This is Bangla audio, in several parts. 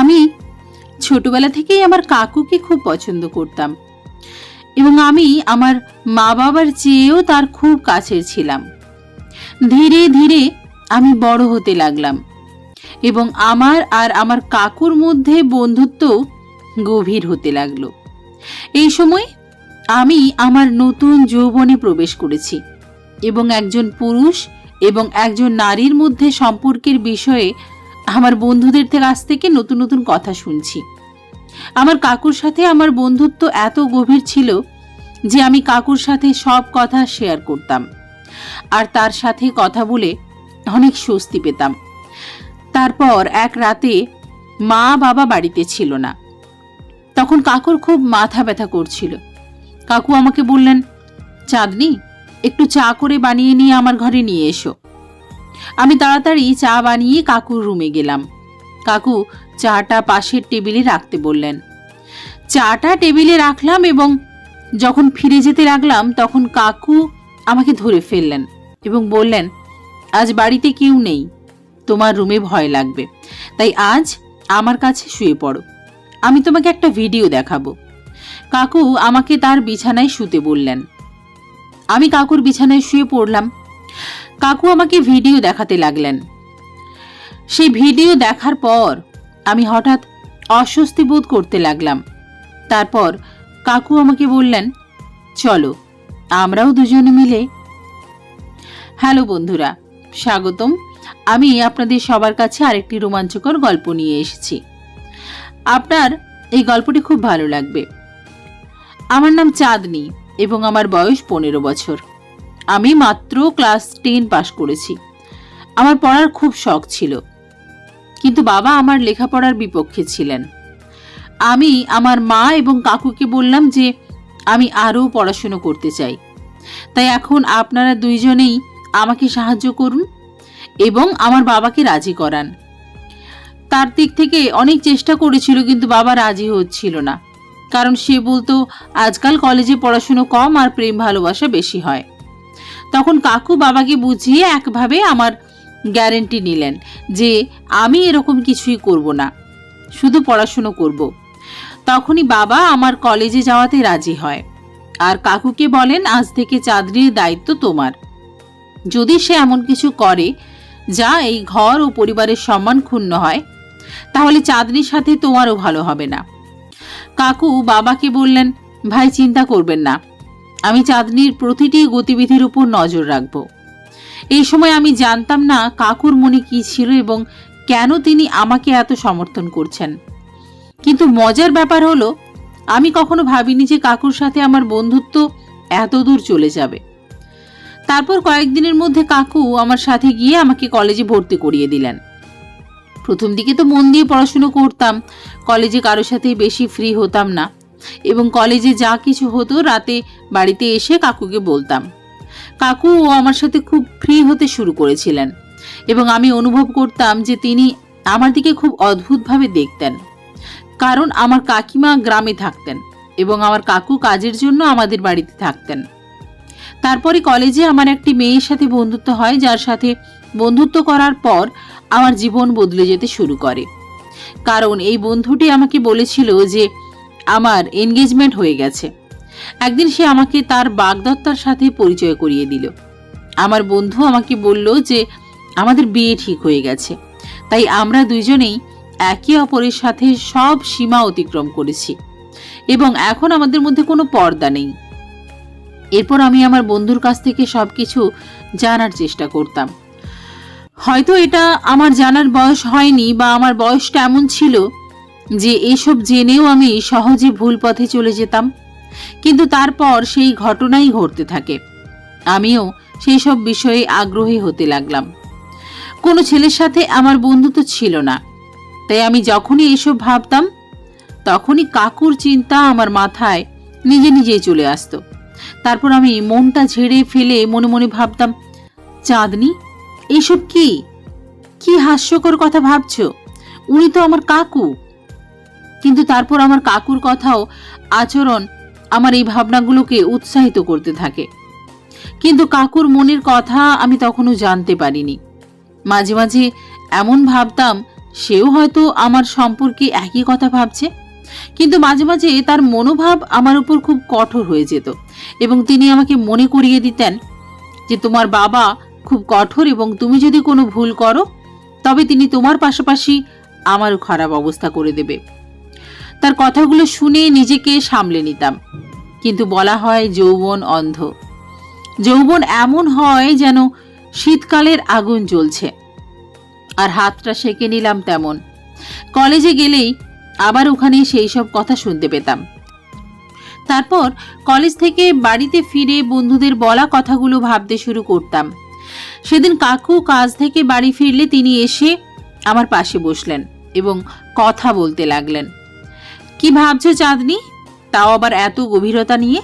আমি ছোটবেলা থেকেই আমার কাকুকে খুব পছন্দ করতাম। এবং আমি আমার মা বাবার চেয়েও তার খুব কাছের ছিলাম। ধীরে ধীরে আমি বড় হতে লাগলাম এবং আমার আর আমার কাকুর মধ্যে বন্ধুত্ব গভীর হতে লাগল। এই সময় আমি আমার নতুন যৌবনে প্রবেশ করেছি এবং একজন পুরুষ এবং একজন নারীর মধ্যে সম্পর্কের বিষয়ে আমার বন্ধুদের থেকে কাছ থেকে নতুন নতুন কথা শুনছি। আমার কাকুর সাথে আমার বন্ধুত্ব এত গভীর ছিল যে আমি কাকুর সাথে সব কথা শেয়ার করতাম। আর তার সাথে কথা বলে অনেক স্বস্তি পেতাম। তারপর এক রাতে মা বাবা বাড়িতে ছিল না। তখন কাকুর খুব মাথা ব্যথা করছিল। কাকু আমাকে বললেন, চাঁদনি, একটু চা করে বানিয়ে নিয়ে আমার ঘরে নিয়ে এসো। আমি তাড়াতাড়ি চা বানিয়ে কাকুর রুমে গেলাম। কাকু চাটা পাশের টেবিলে রাখতে বললেন। চাটা টেবিলে রাখলাম এবং যখন ফিরে যেতে লাগলাম তখন কাকু আমাকে ধরে ফেললেন এবং বললেন, আজ বাড়িতে কেউ নেই, তোমার রুমে ভয় লাগবে। তাই আজ আমার কাছে শুয়ে পড়ো। আমি তোমাকে একটা ভিডিও দেখাবো। কাকু আমাকে তার বিছানায় শুতে বললেন। আমি কাকুর বিছানায় শুয়ে পড়লাম। কাকু আমাকে ভিডিও দেখাতে লাগলেন। সেই ভিডিও দেখার পর আমি হঠাৎ অস্বস্তি বোধ করতে লাগলাম। তারপর কাকু আমাকে বললেন, চলো, আমরাও দুজনে মিলে। হ্যালো বন্ধুরা, স্বাগতম। আমি আপনাদের সবার কাছে আরেকটি রোমাঞ্চকর গল্প নিয়ে এসেছি। আপনার এই গল্পটি খুব ভালো লাগবে। আমার নাম চাঁদনি এবং আমার বয়স পনেরো বছর। আমি মাত্র ক্লাস টেন পাশ করেছি। আমার পড়ার খুব শখ ছিল। কিন্তু বাবা আমার লেখাপড়ার বিপক্ষে ছিলেন। আমি আমার মা এবং কাকুকে বললাম যে, আমি আরও পড়াশুনো করতে চাই। তাই এখন আপনারা দুইজনেই আমাকে সাহায্য করুন এবং আমার বাবাকে রাজি করান। তার দিক থেকে অনেক চেষ্টা করেছিল কিন্তু বাবা রাজি হচ্ছিল না। কারণ সে বলতো, আজকাল কলেজে পড়াশুনো কম আর প্রেম ভালোবাসা বেশি হয়। তখন কাকু বাবাকে বুঝিয়ে একভাবে আমার গ্যারেন্টি নিলেন যে আমি এরকম কিছুই করব না, শুধু পড়াশুনো করব। তখনই বাবা আমার কলেজে যাওয়াতে রাজি হয়। আর কাকুকে বলেন, আজ থেকে চাঁদনির দায়িত্ব তোমার। যদি সে এমন কিছু করে যা এই ঘর ও পরিবারের সম্মান ক্ষুণ্ণ হয়, তাহলে চাঁদনির সাথে তোমারও ভালো হবে না। কাকু বাবাকে বললেন, ভাই, চিন্তা করবেন না। আমি চাঁদনির প্রতিটি গতিবিধির উপর নজর রাখব। এই সময় আমি জানতাম না কাকুর মনে কি ছিল এবং কেন তিনি আমাকে এত সমর্থন করছেন। কিন্তু মজার ব্যাপার হলো, আমি কখনো ভাবিনি যে কাকুর সাথে আমার বন্ধুত্ব এত দূর চলে যাবে। তারপর কয়েকদিনের মধ্যে কাকু আমার সাথে গিয়ে আমাকে কলেজে ভর্তি করিয়ে দিলেন। প্রথম দিকে তো মন দিয়ে পড়াশুনো করতাম, কলেজে কারোর সাথে বেশি ফ্রি হতাম না এবং কলেজে যা কিছু হতো রাতে বাড়িতে এসে কাকুকে বলতাম, কাকু, ও আমার সাথে খুব ফ্রি হতে শুরু করেছিলেন এবং আমি অনুভব করতাম যে তিনি আমার দিকে খুব অদ্ভুতভাবে দেখতেন। কারণ আমার কাকিমা গ্রামে থাকতেন এবং আমার কাকু কাজের জন্য আমাদের বাড়িতে থাকতেন। তারপরে কলেজে আমার একটি মেয়ের সাথে বন্ধুত্ব হয়, যার সাথে বন্ধুত্ব করার পর আমার জীবন বদলে যেতে শুরু করে। কারণ এই বন্ধুটি আমাকে বলেছিল যে আমার এনগেজমেন্ট হয়ে গেছে। একদিন সে আমাকে তার বাগদত্তার সাথে পরিচয় করিয়ে দিল। আমার বন্ধু আমাকে বলল যে, আমাদের বিয়ে ঠিক হয়ে গেছে। তাই আমরা দুইজনেই একে অপরের সাথে সব সীমা অতিক্রম করেছি এবং এখন আমাদের মধ্যে কোনো পর্দা নেই। এরপর আমি আমার বন্ধুর কাছ থেকে সবকিছু জানার চেষ্টা করতাম। হয়তো এটা আমার জানার বয়স হয়নি বা আমার বয়সটা এমন ছিল যে এসব জেনেও আমি সহজে ভুল পথে চলে যেতাম। কিন্তু তারপর সেই ঘটনাই ঘটতে থাকে। আমিও সেই সব বিষয়ে আগ্রহী হতে লাগলাম। কোনো ছেলের সাথে আমার বন্ধুত্ব ছিল না। তাই আমি যখনই এসব ভাবতাম, তখনই কাকুর চিন্তা আমার মাথায় নিজে নিজেই চলে আসতো। তারপর আমি মনটা ঝেড়ে ফেলে মনে মনে ভাবতাম, চাঁদনি এইসব কি? কি হাস্যকর কথা ভাবছ? উনি তো আমার কাকু। কিন্তু তারপর আমার কাকুর কথাও আচরণ আমার এই ভাবনাগুলোকে উৎসাহিত করতে থাকে। কিন্তু কাকুর মনের কথা আমি তখনও জানতে পারিনি। মাঝে মাঝে এমন ভাবতাম, সেও হয়তো আমার সম্পর্কে একই কথা ভাবছে। কিন্তু মাঝে মাঝে তার মনোভাব আমার উপর খুব কঠোর হয়ে যেত এবং তিনি আমাকে মনে করিয়ে দিতেন যে তোমার বাবা খুব কঠোর এবং তুমি যদি কোনো ভুল করো, তবে তিনি তোমার পাশাপাশি আমারও খারাপ অবস্থা করে দেবে। তার কথাগুলো শুনে নিজেকে সামলে নিতাম। কিন্তু বলা হয় যৌবন অন্ধ। যৌবন এমন হয় যেন শীতকালের আগুন জ্বলছে। আর হাতটা সেঁকে নিলাম তেমন। কলেজে গেলেই আবার ওখানে সেই সব কথা শুনতে পেতাম। তারপর কলেজ থেকে বাড়িতে ফিরে বন্ধুদের বলা কথাগুলো ভাবতে শুরু করতাম। সেদিন কাকু কাজ থেকে বাড়ি ফিরলে তিনি এসে আমার পাশে বসলেন এবং কথা বলতে লাগলেন। কি ভাবছ চাঁদনি? তাও আবার এত গভীরতা নিয়ে?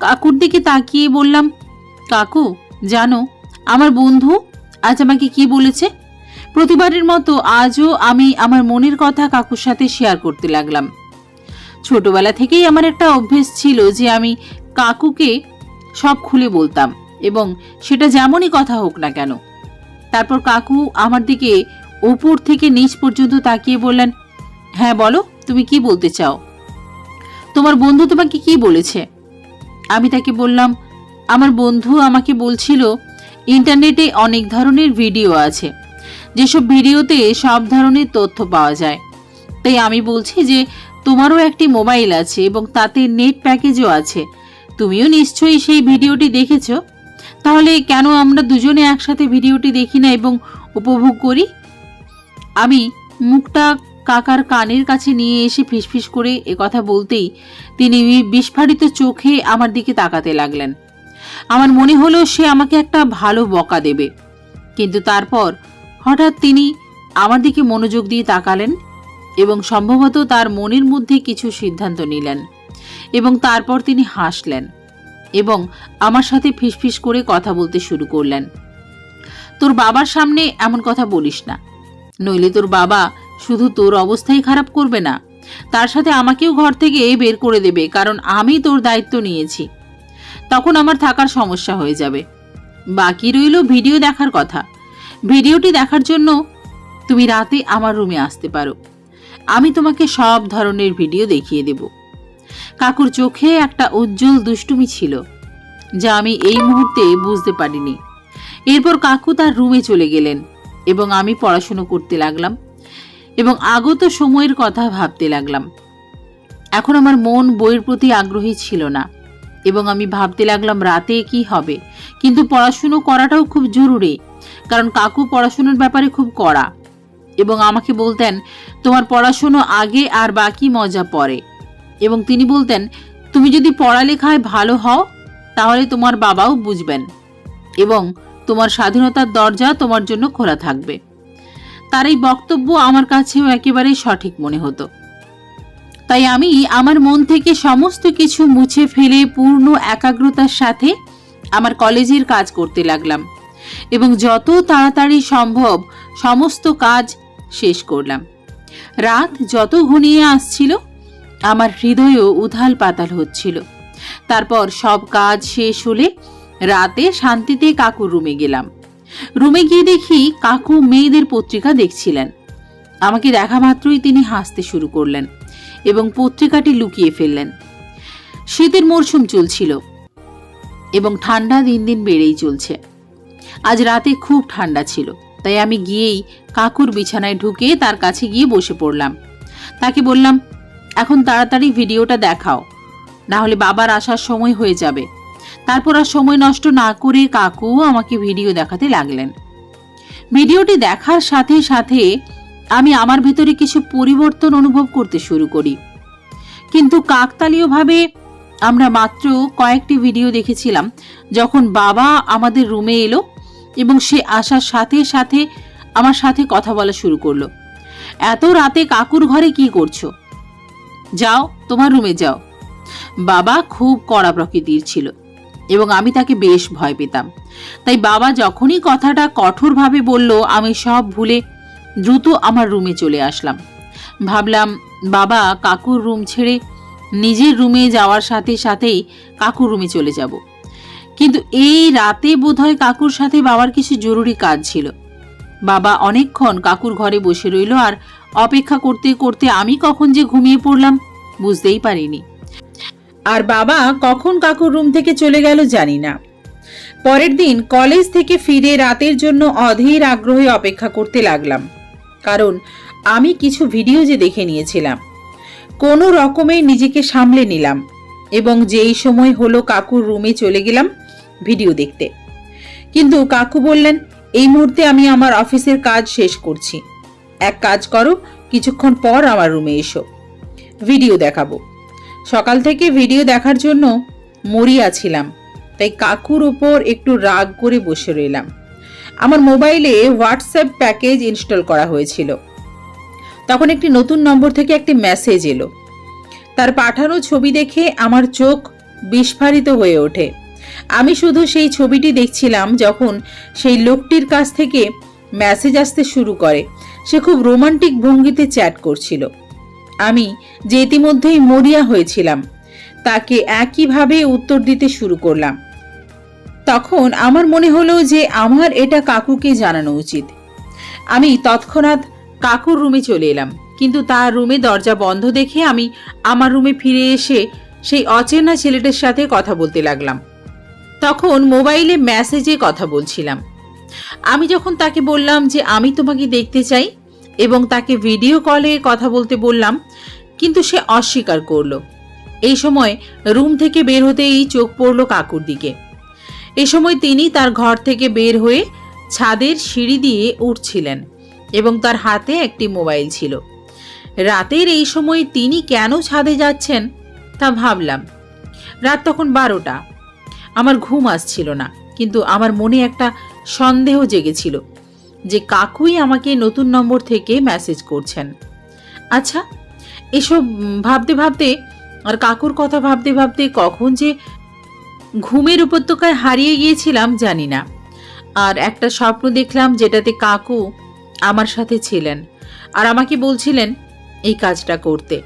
কাকুর দিকে তাকিয়ে বললাম, কাকু, জানো, আমার বন্ধু আজ আমাকে কি বলেছে? প্রতিবারের মতো আজও আমি আমার মনের কথা কাকুর সাথে শেয়ার করতে লাগলাম। ছোটবেলা থেকেই আমার একটা অভ্যেস ছিল যে আমি কাকুকে সব খুলে বলতাম এবং সেটা যেমনই কথা হোক না কেন। তারপর কাকু আমার দিকে উপর থেকে নিচ পর্যন্ত তাকিয়ে বললেন হ্যাঁ বলো। তুমি কি বলতে চাও? তোমার বন্ধু তোমাকে কি বলেছে? আমি তাকে বললাম, আমার বন্ধু আমাকে বলছিল, ইন্টারনেটে অনেক ধরনের ভিডিও আছে। যেসব ভিডিওতে সব ধরনের তথ্য পাওয়া যায়। তাই আমি বলছি যে, তোমারও একটি মোবাইল আছে এবং তাতে নেট প্যাকেজও আছে। তুমিও নিশ্চয়ই সেই ভিডিওটি দেখেছ। তাহলে কেন আমরা দুজনে একসাথে ভিডিওটি দেখি না এবং উপভোগ করি? আমি মুখটা কাকার কানের কাছে নিয়ে এসে ফিসফিস করে এ কথা বলতেই তিনি বিস্ফারিত চোখে আমার দিকে তাকাতে লাগলেন। আমার মনে হলো সে আমাকে একটা ভালো বকা দেবে। কিন্তু তারপর হঠাৎ তিনি আমার দিকে মনোযোগ দিয়ে তাকালেন এবং সম্ভবত তার মনের মধ্যে কিছু সিদ্ধান্ত নিলেন এবং তারপর তিনি হাসলেন এবং আমার সাথে ফিসফিস করে কথা বলতে শুরু করলেন। তোর বাবার সামনে এমন কথা বলিস না। নইলে তোর বাবা শুধু তোর অবস্থাই খারাপ করবে না। তার সাথে আমাকেও ঘর থেকে বের করে দেবে, কারণ আমি তোর দায়িত্ব নিয়েছি। তখন আমার থাকার সমস্যা হয়ে যাবে। বাকি রইল ভিডিও দেখার কথা। ভিডিওটি দেখার জন্য তুমি রাতে আমার রুমে আসতে পারো। আমি তোমাকে সব ধরনের ভিডিও দেখিয়ে দেব। কাকুর চোখে একটা উজ্জ্বল দুষ্টুমি ছিল, যা আমি এই মুহূর্তে বুঝতে পারিনি। এরপর কাকু তার রুমে চলে গেলেন এবং আমি পড়াশুনো করতে লাগলাম। এবং আগত সময়ের কথা ভাবতে লাগলাম। এখন আমার মন বইয়ের প্রতি আগ্রহী ছিল না, এবং আমি ভাবতে লাগলাম রাতে কি হবে। কিন্তু পড়াশুনো করাটাও খুব জরুরি, কারণ কাকু পড়াশুনোর ব্যাপারে খুব কড়া, এবং আমাকে বলতেন, তোমার পড়াশুনো আগে আর বাকি মজা পরে। এবং তিনি বলতেন, তুমি যদি পড়ালেখায় ভালো হও, তাহলে তোমার বাবাও বুঝবেন, এবং তোমার স্বাধীনতার দরজা তোমার জন্য খোলা থাকবে। তার এই বক্তব্য আমার কাছেও একেবারেই সঠিক মনে হতো। তাই আমি আমার মন থেকে সমস্ত কিছু মুছে ফেলে পূর্ণ একাগ্রতার সাথে আমার কলেজের কাজ করতে লাগলাম এবং যত তাড়াতাড়ি সম্ভব সমস্ত কাজ শেষ করলাম। রাত যত ঘনিয়ে আসছিল, আমার হৃদয়ও উথাল পাতাল হচ্ছিল। তারপর সব কাজ শেষ হলে রাতে শান্তিতে কাকুর রুমে গেলাম। রুমে গিয়ে দেখি কাকু মেয়েদের পত্রিকা দেখছিলেন। আমাকে দেখা মাত্রই তিনি হাসতে শুরু করলেন এবং পত্রিকাটি লুকিয়ে ফেললেন। শীতের মরশুম চলছিল এবং ঠান্ডা দিন দিন বেড়েই চলছে। আজ রাতে খুব ঠান্ডা ছিল, তাই আমি গিয়েই কাকুর বিছানায় ঢুকে তার কাছে গিয়ে বসে পড়লাম। তাকে বললাম, এখন তাড়াতাড়ি ভিডিওটা দেখাও না হলে বাবার আসার সময় হয়ে যাবে। তারপর আর সময় নষ্ট না করে কাকু আমাকে ভিডিও দেখাতে লাগলেন। ভিডিওটি দেখার সাথে সাথে আমি আমার ভেতরে কিছু পরিবর্তন অনুভব করতে শুরু করি। কিন্তু কাকতালীয়ভাবে আমরা মাত্র কয়েকটি ভিডিও দেখেছিলাম, যখন বাবা আমাদের রুমে এলো এবং সে আসার সাথে সাথে আমার সাথে কথা বলা শুরু করল। এত রাতে কাকুর ঘরে কি করছ? যাও, তোমার রুমে যাও। বাবা খুব কড়া প্রকৃতির ছিল। এবং আমি তাকে বেশ ভয় পেতাম। তাই বাবা যখনই কথাটা কঠোরভাবে বলল, আমি সব ভুলে দ্রুত আমার রুমে চলে আসলাম। ভাবলাম, বাবা, কাকুর রুম ছেড়ে নিজের রুমে যাওয়ার সাথে সাথেই কাকুর রুমে চলে যাব। কিন্তু এই রাতে বোধহয় কাকুর সাথে বাবার কিছু জরুরি কাজ ছিল। বাবা অনেকক্ষণ কাকুর ঘরে বসে রইল আর অপেক্ষা করতে করতে আমি কখন যে ঘুমিয়ে পড়লাম বুঝতেই পারিনি। আর বাবা কখন কাকুর রুম থেকে চলে গেল জানি না। পরের দিন কলেজ থেকে ফিরে রাতের জন্য অধীর আগ্রহে অপেক্ষা করতে লাগলাম। কারণ আমি কিছু ভিডিও যে দেখে নিয়েছিলাম, কোনো রকমে নিজেকে সামলে নিলাম এবং যেই সময় হলো কাকুর রুমে চলে গেলাম ভিডিও দেখতে। কিন্তু কাকু বললেন, এই মুহূর্তে আমি আমার অফিসের কাজ শেষ করছি। এক কাজ করো, কিছুক্ষণ পর আমার রুমে এসো। ভিডিও দেখাবো। সকাল থেকে ভিডিও দেখার জন্য মরিয়া ছিলাম, তাই কাকুর ওপর একটু রাগ করে বসে রইলাম। আমার মোবাইলে হোয়াটসঅ্যাপ প্যাকেজ ইনস্টল করা হয়েছিল। তখন একটি নতুন নম্বর থেকে একটি মেসেজ এলো। তার পাঠানো ছবি দেখে আমার চোখ বিস্ফারিত হয়ে ওঠে। আমি শুধু সেই ছবিটি দেখছিলাম যখন সেই লোকটির কাছ থেকে মেসেজ আসতে শুরু করে। সে খুব রোমান্টিক ভঙ্গিতে চ্যাট করছিল। আমি যে ইতিমধ্যেই মরিয়া হয়েছিলাম, তাকে একইভাবে উত্তর দিতে শুরু করলাম। তখন আমার মনে হলো যে আমার এটা কাকুকে জানানো উচিত। আমি তৎক্ষণাৎ কাকুর রুমে চলে এলাম, কিন্তু তার রুমে দরজা বন্ধ দেখে আমি আমার রুমে ফিরে এসে সেই অচেনা ছেলেটার সাথে কথা বলতে লাগলাম। তখন মোবাইলে মেসেজে কথা বলছিলাম। আমি যখন তাকে বললাম যে আমি তোমাকে দেখতে চাই এবং তাকে ভিডিও কলে কথা বলতে বললাম, কিন্তু সে অস্বীকার করল। এই সময় রুম থেকে বের হতেই চোখ পড়ল কাকুর দিকে। এ সময় তিনি তার ঘর থেকে বের হয়ে ছাদের সিঁড়ি দিয়ে উঠছিলেন এবং তার হাতে একটি মোবাইল ছিল। রাতের এই সময় তিনি কেন ছাদে যাচ্ছেন তা ভাবলাম। রাত তখন বারোটা। আমার ঘুম আসছিল না, কিন্তু আমার মনে একটা সন্দেহ জেগেছিল। যে কাকুই আমাকে নতুন নম্বর থেকে মেসেজ করছেন। আচ্ছা এসব ভাবতে ভাবতে আর কাকুর কথা ভাবতে ভাবতে কখন যে ঘুমের উপত্যকায় হারিয়ে গিয়েছিলাম জানি না। আর একটা স্বপ্ন দেখলাম যেটাতে কাকু আমার সাথে ছিলেন আর আমাকে বলছিলেন এই কাজটা করতে।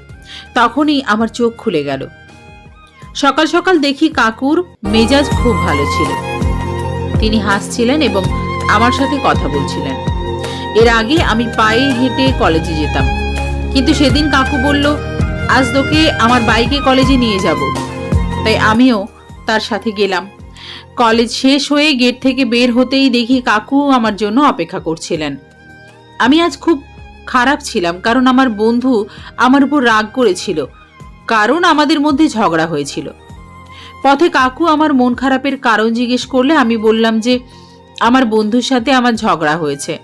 তখনই আমার চোখ খুলে গেল। সকাল সকাল দেখি কাকুর মেজাজ খুব ভালো ছিল। তিনি হাসছিলেন এবং আমার সাথে কথা বলছিলেন। এর আগে আমি পায়ে হেঁটে কলেজে যেতাম। কিন্তু সেদিন কাকু বলল, আজ তোকে আমার বাইকে কলেজে নিয়ে যাব। তাই আমিও তার সাথে গেলাম। কলেজ শেষ হয়ে গেট থেকে বের হতেই দেখি কাকু আমার জন্য অপেক্ষা করছিলেন। আমি আজ খুব খারাপ ছিলাম, কারণ আমার বন্ধু আমার উপর রাগ করেছিল, কারণ আমাদের মধ্যে ঝগড়া হয়েছিল। পথে কাকু আমার মন খারাপের কারণ জিজ্ঞেস করলে আমি বললাম যে আমার বন্ধুর সাথে আমার ঝগড়া হয়েছে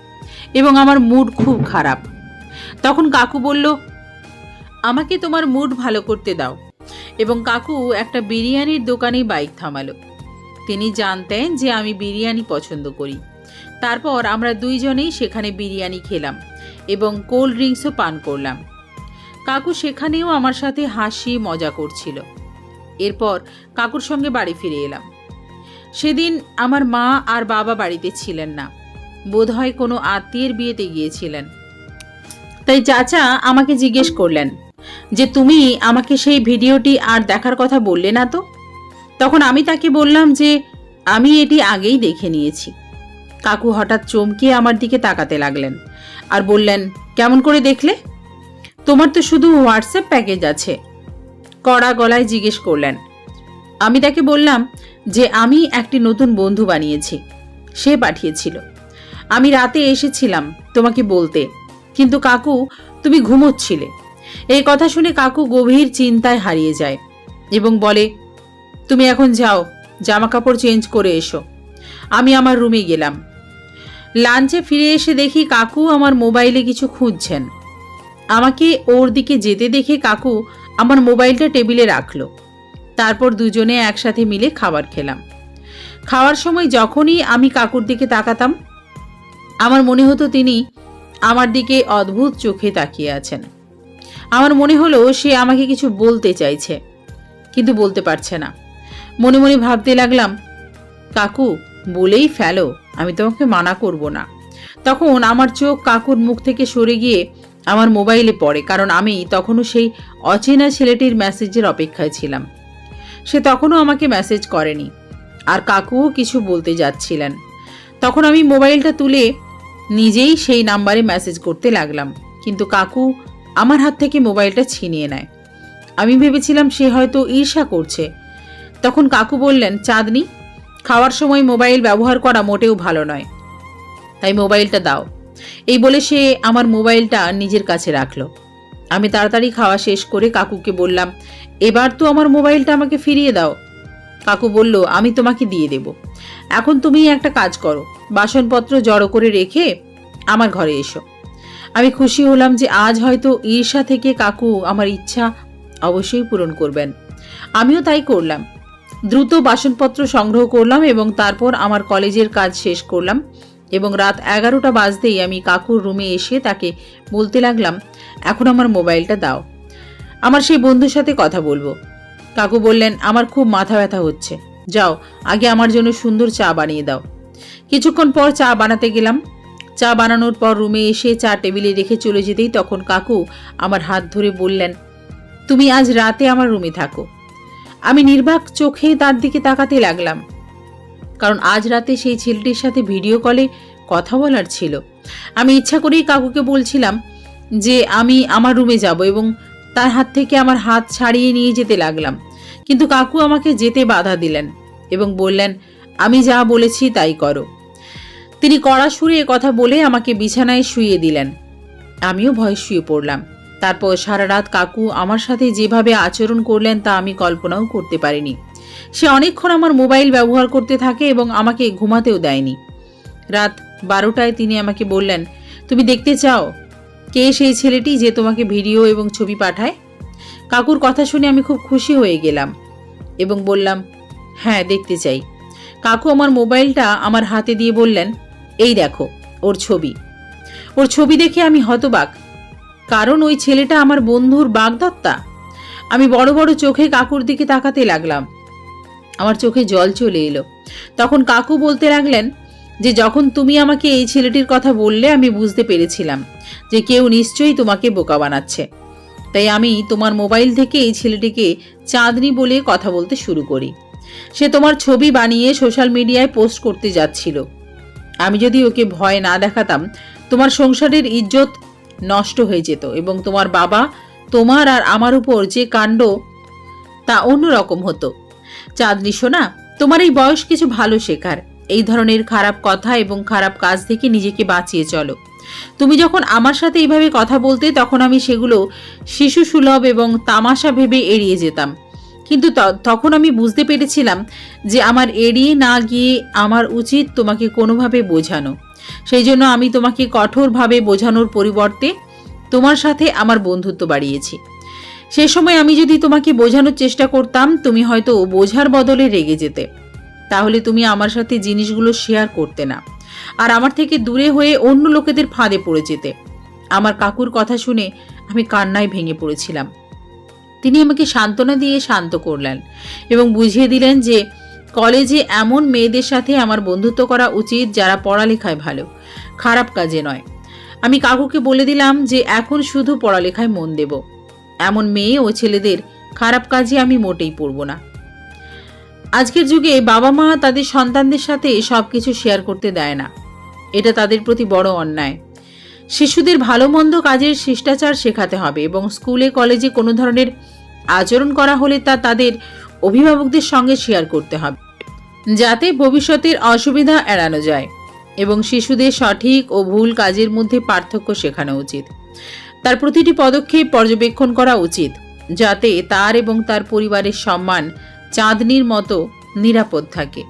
এবং আমার মুড খুব খারাপ। তখন কাকু বলল, আমাকে তোমার মুড ভালো করতে দাও। এবং কাকু একটা বিরিয়ানির দোকানে বাইক থামালো। তিনি জানতেন যে আমি বিরিয়ানি পছন্দ করি। তারপর আমরা দুইজনেই সেখানে বিরিয়ানি খেলাম এবং কোল্ড ড্রিঙ্কসও পান করলাম। কাকু সেখানেও আমার সাথে হাসি, মজা করছিল। এরপর কাকুর সঙ্গে বাড়ি ফিরে এলাম। সেদিন আমার মা আর বাবা বাড়িতে ছিলেন না। বোধহয় কোনো আত্মীয়ের বিয়েতে গিয়েছিলেন। তাই চাচা আমাকে জিজ্ঞেস করলেন যে, তুমি আমাকে সেই ভিডিওটি আর দেখার কথা বললে না তো? তখন আমি তাকে বললাম যে, আমি এটি আগেই দেখে নিয়েছি। কাকু হঠাৎ চমকে আমার দিকে তাকাতে লাগলেন আর বললেন, কেমন করে দেখলে? তোমার তো শুধু হোয়াটসঅ্যাপ প্যাকেজ আছে। কড়া গলায় জিজ্ঞেস করলেন আমি তাকে বললাম যে আমি একটি নতুন বন্ধু বানিয়েছি। সে পাঠিয়েছিল। আমি রাতে এসেছিলাম তোমাকে বলতে। কিন্তু কাকু, তুমি ঘুমোচ্ছিলে। এই কথা শুনে কাকু গভীর চিন্তায় হারিয়ে যায় এবং বলে, তুমি এখন যাও জামা কাপড় চেঞ্জ করে এসো। আমি আমার রুমে গেলাম। লাঞ্চে ফিরে এসে দেখি কাকু আমার মোবাইলে কিছু খুঁজছেন। আমাকে ওর দিকে যেতে দেখে কাকু আমার মোবাইলটা টেবিলে রাখল। তারপর দুজনে একসাথে মিলে খাবার খেলাম। খাওয়ার সময় যখনই আমি কাকুর দিকে তাকাতাম, আমার মনে হতো তিনি আমার দিকে অদ্ভুত চোখে তাকিয়ে আছেন। আমার মনে হলো সে আমাকে কিছু বলতে চাইছে, কিন্তু বলতে পারছে না। মনে মনে ভাবতে লাগলাম, কাকু, বলেই ফেলো, আমি তোমাকে মানা করব না। তখন আমার চোখ কাকুর মুখ থেকে সরে গিয়ে আমার মোবাইলে পড়ে, কারণ আমি তখনও সেই অচেনা ছেলেটির মেসেজের অপেক্ষায় ছিলাম। সে তখনও আমাকে মেসেজ করেনি। আর কাকুও কিছু বলতে যাচ্ছিলেন। তখন আমি মোবাইলটা তুলে নিজেই সেই নাম্বারে মেসেজ করতে লাগলাম। কিন্তু কাকু আমার হাত থেকে মোবাইলটা ছিনিয়ে নেয়। আমি ভেবেছিলাম সে হয়তো ঈর্ষা করছে। তখন কাকু বললেন, চাঁদনি, খাওয়ার সময় মোবাইল ব্যবহার করা মোটেও ভালো নয়। তাই মোবাইলটা দাও। এই বলে সে আমার মোবাইলটা নিজের কাছে রাখল। আমি তাড়াতাড়ি খাওয়া শেষ করে কাকুকে বললাম এবার তো আমার মোবাইলটা আমাকে ফিরিয়ে দাও। কাকু বলল, আমি তোমাকে দিয়ে দেব। এখন তুমি একটা কাজ করো, বাসনপত্র জড়ো করে রেখে আমার ঘরে এসো। আমি খুশি হলাম যে আজ হয়তো ঈর্ষা থেকে কাকু আমার ইচ্ছা অবশ্যই পূরণ করবেন। আমিও তাই করলাম। দ্রুত বাসনপত্র সংগ্রহ করলাম এবং তারপর আমার কলেজের কাজ শেষ করলাম এবং রাত এগারোটা বাজতেই আমি কাকুর রুমে এসে তাকে বলতে লাগলাম, এখন আমার মোবাইলটা দাও। আমার সেই বন্ধুর সাথে কথা বলব। কাকু বললেন, আমার খুব মাথা ব্যথা হচ্ছে। যাও, আগে আমার জন্য সুন্দর চা বানিয়ে দাও। কিছুক্ষণ পর চা বানাতে গেলাম। চা বানানোর পর রুমে এসে চা টেবিলে রেখে চলে যেতেই তখন কাকু আমার হাত ধরে বললেন, তুমি আজ রাতে আমার রুমে থাকো। আমি নির্বাক চোখে তার দিকে তাকাতে লাগলাম। কারণ আজ রাতে সেই ছেলেটির সাথে ভিডিও কলে কথা বলার ছিল। আমি ইচ্ছা করেই কাকুকে বলছিলাম যে, আমি আমার রুমে যাব এবং তার হাত থেকে আমার হাত ছাড়িয়ে নিয়ে যেতে লাগলাম। কিন্তু কাকু আমাকে যেতে বাধা দিলেন এবং বললেন, আমি যা বলেছি তাই করো। তিনি কড়া সুরে কথা বলে আমাকে বিছানায় শুইয়ে দিলেন। আমিও ভয় শুয়ে পড়লাম। তারপর সারা রাত কাকু আমার সাথে যেভাবে আচরণ করলেন তা আমি কল্পনাও করতে পারিনি। সে অনেকক্ষণ আমার মোবাইল ব্যবহার করতে থাকে এবং আমাকে ঘুমাতেও দেয়নি। রাত বারোটায় তিনি আমাকে বললেন, তুমি দেখতে চাও? কে সেই ছেলেটি যে তোমাকে ভিডিও এবং ছবি পাঠায়? কাকুর কথা শুনে আমি খুব খুশি হয়ে গেলাম এবং বললাম হ্যাঁ দেখতে চাই। কাকু আমার মোবাইলটা আমার হাতে দিয়ে বললেন, এই দেখো, ওর ছবি। ওর ছবি দেখে আমি হতবাক। কারণ ওই ছেলেটা আমার বন্ধুর বাগদত্তা। আমি বড় বড় চোখে কাকুর দিকে তাকাতে লাগলাম। আমার চোখে জল চলে এলো। তখন কাকু বলতে লাগলেন যে যখন তুমি আমাকে এই ছেলেটির কথা বললে, আমি বুঝতে পেরেছিলাম যে কেউ নিশ্চয়ই তোমাকে বোকা বানাচ্ছে। তাই আমি তোমার মোবাইল থেকে এই ছেলেটিকে চাঁদনি বলে কথা বলতে শুরু করি। সে তোমার ছবি বানিয়ে সোশ্যাল মিডিয়ায় পোস্ট করতে যাচ্ছিল। আমি যদি ওকে ভয় না দেখাতাম, তোমার সংসারের ইজ্জত নষ্ট হয়ে যেত এবং তোমার বাবা তোমার আর আমার উপর যে কাণ্ড, তা অন্যরকম হতো। চাঁদনি শোনা তোমার এই বয়স কিছু ভালো শেখার। এই ধরনের খারাপ কথা এবং খারাপ কাজ থেকে নিজেকে বাঁচিয়ে চলো। তুমি যখন আমার সাথে এইভাবে কথা বলতে, তখন আমি সেগুলো শিশু সুলভ এবং তামাশা ভেবে এড়িয়ে যেতাম। কিন্তু তখন আমি বুঝতে পেরেছিলাম যে আমার এড়িয়ে না গিয়ে আমার উচিত তোমাকে কোনোভাবে বোঝানো। সেই জন্য আমি তোমাকে কঠোরভাবে বোঝানোর পরিবর্তে তোমার সাথে আমার বন্ধুত্ব বাড়িয়েছি। সে সময় আমি যদি তোমাকে বোঝানোর চেষ্টা করতাম, তুমি হয়তো বোঝার বদলে রেগে যেতে। তাহলে তুমি আমার সাথে জিনিসগুলো শেয়ার করতে না। আর আমার থেকে দূরে হয়ে অন্য লোকেদের ফাঁদে পড়ে যেতে। আমার কাকুর কথা শুনে আমি কান্নায় ভেঙে পড়েছিলাম। তিনি আমাকে সান্ত্বনা দিয়ে শান্ত করলেন এবং বুঝিয়ে দিলেন যে, কলেজে এমন মেয়েদের সাথে আমার বন্ধুত্ব করা উচিত যারা পড়ালেখায় ভালো, খারাপ কাজে নয়। আমি কাকুকে বলে দিলাম যে, এখন শুধু পড়ালেখায় মন দেব। এমন মেয়ে ও ছেলেদের খারাপ কাজে আমি মোটেই পড়ব না। আজকের যুগে বাবা মা তাদের সন্তানদের সাথে সব কিছু শেয়ার করতে দেয় না। এটা তাদের প্রতি বড় অন্যায়। শিশুদের ভালো মন্দ কাজের শিষ্টাচার শেখাতে হবে এবং স্কুলে, কলেজে কোনো ধরনের আচরণ করা হলে তা তাদের অভিভাবকদের সঙ্গে শেয়ার করতে হবে, যাতে ভবিষ্যতের অসুবিধা এড়ানো যায় এবং শিশুদের সঠিক ও ভুল কাজের মধ্যে পার্থক্য শেখানো উচিত। তার প্রতিটি পদক্ষেপ পর্যবেক্ষণ করা উচিত, যাতে তার এবং তার পরিবারের সম্মান চাঁদনির মতো নিরাপদ থাকে।